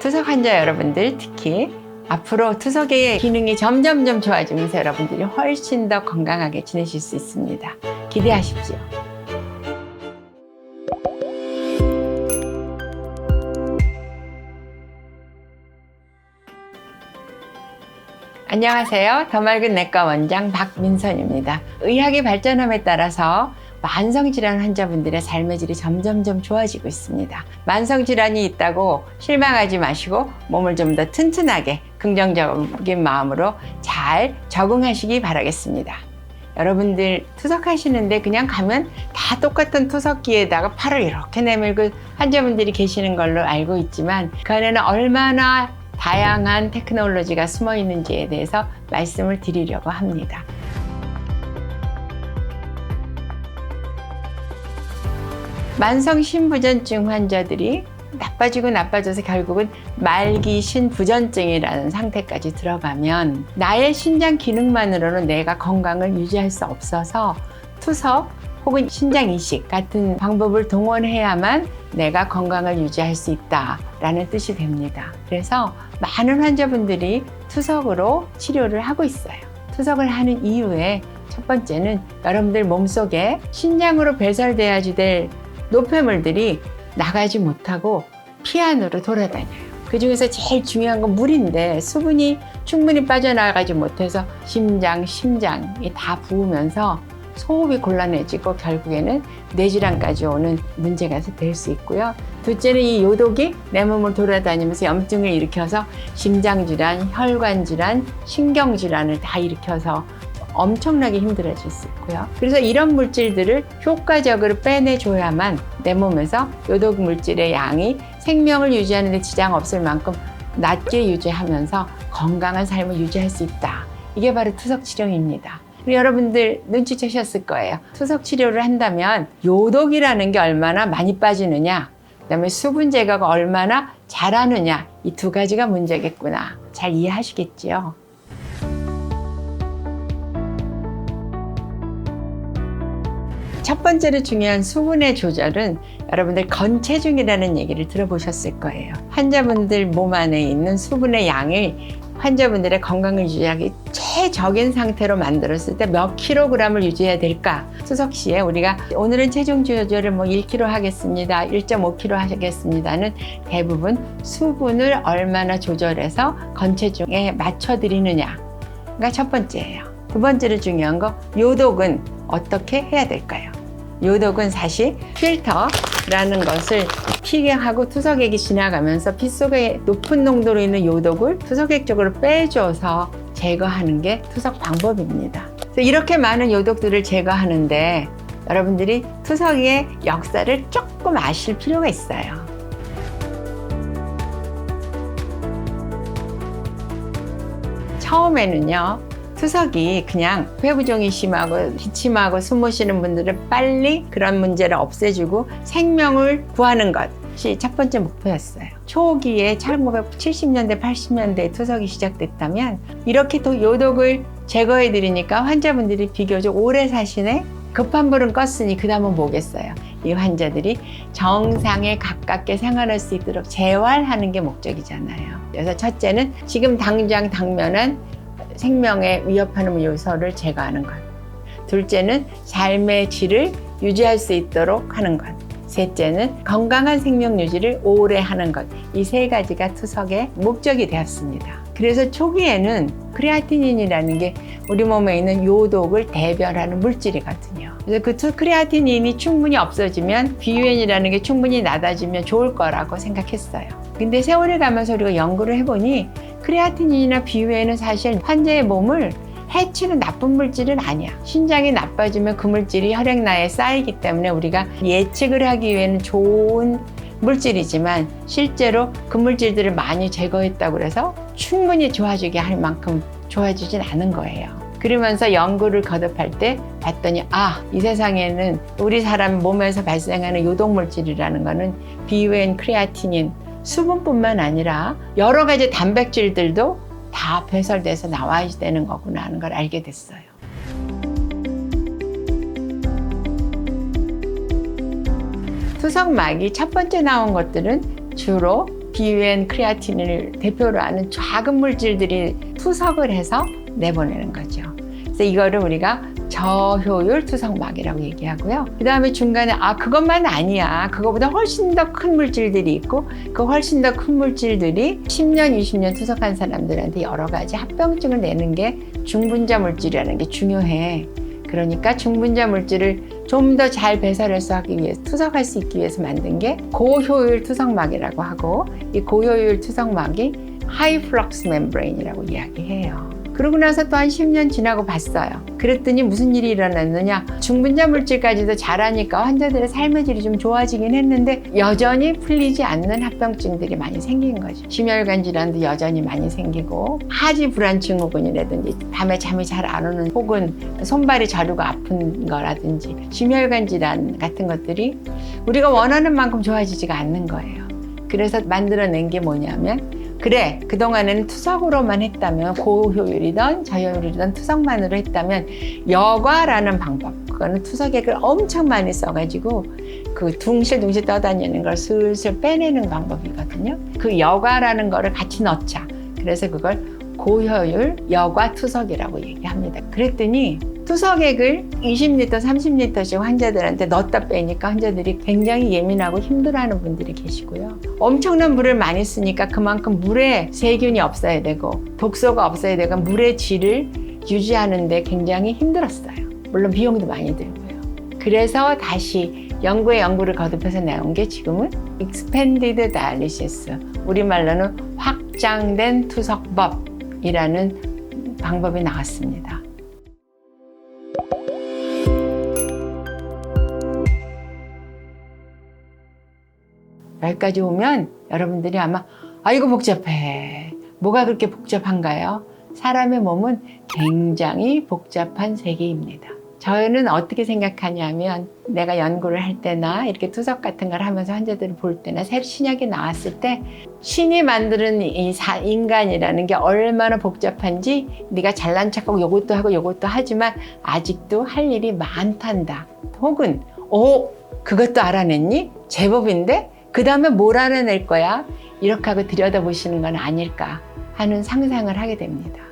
투석 환자 여러분들 특히 앞으로 투석의 기능이 점점점 좋아지면서 여러분들이 훨씬 더 건강하게 지내실 수 있습니다. 기대하십시오. 안녕하세요. 더 맑은 내과 원장 박민선입니다. 의학의 발전함에 따라서 만성질환 환자분들의 삶의 질이 점점점 좋아지고 있습니다. 만성질환이 있다고 실망하지 마시고 몸을 좀 더 튼튼하게 긍정적인 마음으로 잘 적응하시기 바라겠습니다. 여러분들 투석하시는데 그냥 가면 다 똑같은 투석기에다가 팔을 이렇게 내밀고 환자분들이 계시는 걸로 알고 있지만 그 안에는 얼마나 다양한 테크놀로지가 숨어 있는지에 대해서 말씀을 드리려고 합니다. 만성 신부전증 환자들이 나빠지고 나빠져서 결국은 말기 신부전증이라는 상태까지 들어가면 나의 신장 기능만으로는 내가 건강을 유지할 수 없어서 투석 혹은 신장 이식 같은 방법을 동원해야만 내가 건강을 유지할 수 있다라는 뜻이 됩니다. 그래서 많은 환자분들이 투석으로 치료를 하고 있어요. 투석을 하는 이유에 첫 번째는 여러분들 몸속에 신장으로 배설돼야지 될 노폐물들이 나가지 못하고 피 안으로 돌아다녀요. 그 중에서 제일 중요한 건 물인데 수분이 충분히 빠져나가지 못해서 심장, 심장이 다 부으면서 소흡이 곤란해지고 결국에는 뇌질환까지 오는 문제가 될 수 있고요. 둘째는 이 요독이 내 몸을 돌아다니면서 염증을 일으켜서 심장질환, 혈관질환, 신경질환을 다 일으켜서 엄청나게 힘들어질 수 있고요. 그래서 이런 물질들을 효과적으로 빼내줘야만 내 몸에서 요독 물질의 양이 생명을 유지하는 데 지장 없을 만큼 낮게 유지하면서 건강한 삶을 유지할 수 있다. 이게 바로 투석 치료입니다. 여러분들 눈치채셨을 거예요. 투석 치료를 한다면 요독이라는 게 얼마나 많이 빠지느냐, 그다음에 수분 제거가 얼마나 잘하느냐 이 두 가지가 문제겠구나. 잘 이해하시겠지요? 첫 번째로 중요한 수분의 조절은 여러분들 건체중이라는 얘기를 들어보셨을 거예요. 환자분들 몸 안에 있는 수분의 양을 환자분들의 건강을 유지하기 최적인 상태로 만들었을 때 몇 킬로그램을 유지해야 될까? 수석 시에 우리가 오늘은 체중 조절을 뭐 1kg 하겠습니다. 1.5kg 하겠습니다는 대부분 수분을 얼마나 조절해서 건체중에 맞춰 드리느냐가 첫 번째예요. 두 번째로 중요한 거 요독은 어떻게 해야 될까요? 요독은 사실 필터라는 것을 피경하고 투석액이 지나가면서 피 속에 높은 농도로 있는 요독을 투석액 쪽으로 빼줘서 제거하는 게 투석 방법입니다. 이렇게 많은 요독들을 제거하는데 여러분들이 투석의 역사를 조금 아실 필요가 있어요. 처음에는요, 투석이 그냥 폐부종이 심하고 기침하고 숨못 쉬는 분들은 빨리 그런 문제를 없애주고 생명을 구하는 것이 첫 번째 목표였어요. 초기에 1970년대, 80년대에 투석이 시작됐다면 이렇게 또 요독을 제거해 드리니까 환자분들이 비교적 오래 사시네 급한 불은 껐으니 그 다음은 뭐겠어요? 이 환자들이 정상에 가깝게 생활할 수 있도록 재활하는 게 목적이잖아요. 그래서 첫째는 지금 당장 당면한 생명에 위협하는 요소를 제거하는 것. 둘째는 삶의 질을 유지할 수 있도록 하는 것. 셋째는 건강한 생명 유지를 오래 하는 것. 이 세 가지가 투석의 목적이 되었습니다. 그래서 초기에는 크레아티닌이라는 게 우리 몸에 있는 요독을 대별하는 물질이거든요. 그래서 그 크레아티닌이 충분히 없어지면 비유엔이라는 게 충분히 낮아지면 좋을 거라고 생각했어요. 근데 세월이 가면서 우리가 연구를 해보니 크레아티닌이나 비유엔은 사실 환자의 몸을 해치는 나쁜 물질은 아니야. 신장이 나빠지면 그 물질이 혈액나에 쌓이기 때문에 우리가 예측을 하기 위해는 좋은 물질이지만 실제로 그 물질들을 많이 제거했다고 해서 충분히 좋아지게 할 만큼 좋아지진 않은 거예요. 그러면서 연구를 거듭할 때 봤더니 아, 이 세상에는 우리 사람 몸에서 발생하는 요독 물질이라는 거는 비유엔 크레아티닌 수분뿐만 아니라 여러 가지 단백질들도 다 배설돼서 나와야 되는 거구나 하는 걸 알게 됐어요. 투석막이 첫 번째 나온 것들은 주로 BUN 크레아틴을 대표로 하는 작은 물질들이 투석을 해서 내보내는 거죠. 그래서 이거를 우리가 저효율 투석막이라고 얘기하고요. 그 다음에 중간에 아 그것만 아니야. 그거보다 훨씬 더 큰 물질들이 있고 그 훨씬 더 큰 물질들이 10년, 20년 투석한 사람들한테 여러 가지 합병증을 내는 게 중분자 물질이라는 게 중요해. 그러니까 중분자 물질을 좀 더 잘 배설해서 하기 위해서 투석할 수 있기 위해서 만든 게 고효율 투석막이라고 하고 이 고효율 투석막이 하이 플럭스 멤브레인이라고 이야기해요. 그러고 나서 또 한 10년 지나고 봤어요. 그랬더니 무슨 일이 일어났느냐. 중분자 물질까지도 잘하니까 환자들의 삶의 질이 좀 좋아지긴 했는데 여전히 풀리지 않는 합병증들이 많이 생긴 거죠. 심혈관 질환도 여전히 많이 생기고 하지 불안 증후군이라든지 밤에 잠이 잘 안 오는 혹은 손발이 저리고 아픈 거라든지 심혈관 질환 같은 것들이 우리가 원하는 만큼 좋아지지가 않는 거예요. 그래서 만들어낸 게 뭐냐면 그래 그동안에는 투석으로만 했다면 고효율이던 저효율이던 투석만으로 했다면 여과라는 방법. 그거는 투석액을 엄청 많이 써가지고 그 둥실둥실 떠다니는 걸 슬슬 빼내는 방법이거든요. 그 여과라는 거를 같이 넣자. 그래서 그걸 고효율 여과 투석이라고 얘기합니다. 그랬더니 투석액을 20리터, 30리터씩 환자들한테 넣었다 빼니까 환자들이 굉장히 예민하고 힘들어하는 분들이 계시고요. 엄청난 물을 많이 쓰니까 그만큼 물에 세균이 없어야 되고 독소가 없어야 되고 물의 질을 유지하는데 굉장히 힘들었어요. 물론 비용도 많이 들고요. 그래서 다시 연구에 연구를 거듭해서 나온 게 지금은 Expanded Dialysis, 우리말로는 확장된 투석법이라는 방법이 나왔습니다. 여기까지 오면 여러분들이 아마 아이고 복잡해. 뭐가 그렇게 복잡한가요? 사람의 몸은 굉장히 복잡한 세계입니다. 저는 어떻게 생각하냐면 내가 연구를 할 때나 이렇게 투석 같은 걸 하면서 환자들을 볼 때나 새 신약이 나왔을 때 신이 만드는 이 사- 인간이라는 게 얼마나 복잡한지 네가 잘난 척하고 요것도 하고 요것도 하지만 아직도 할 일이 많단다. 혹은 오 그것도 알아냈니? 제법인데 그 다음에 뭘 알아낼 거야? 이렇게 하고 들여다보시는 건 아닐까 하는 상상을 하게 됩니다.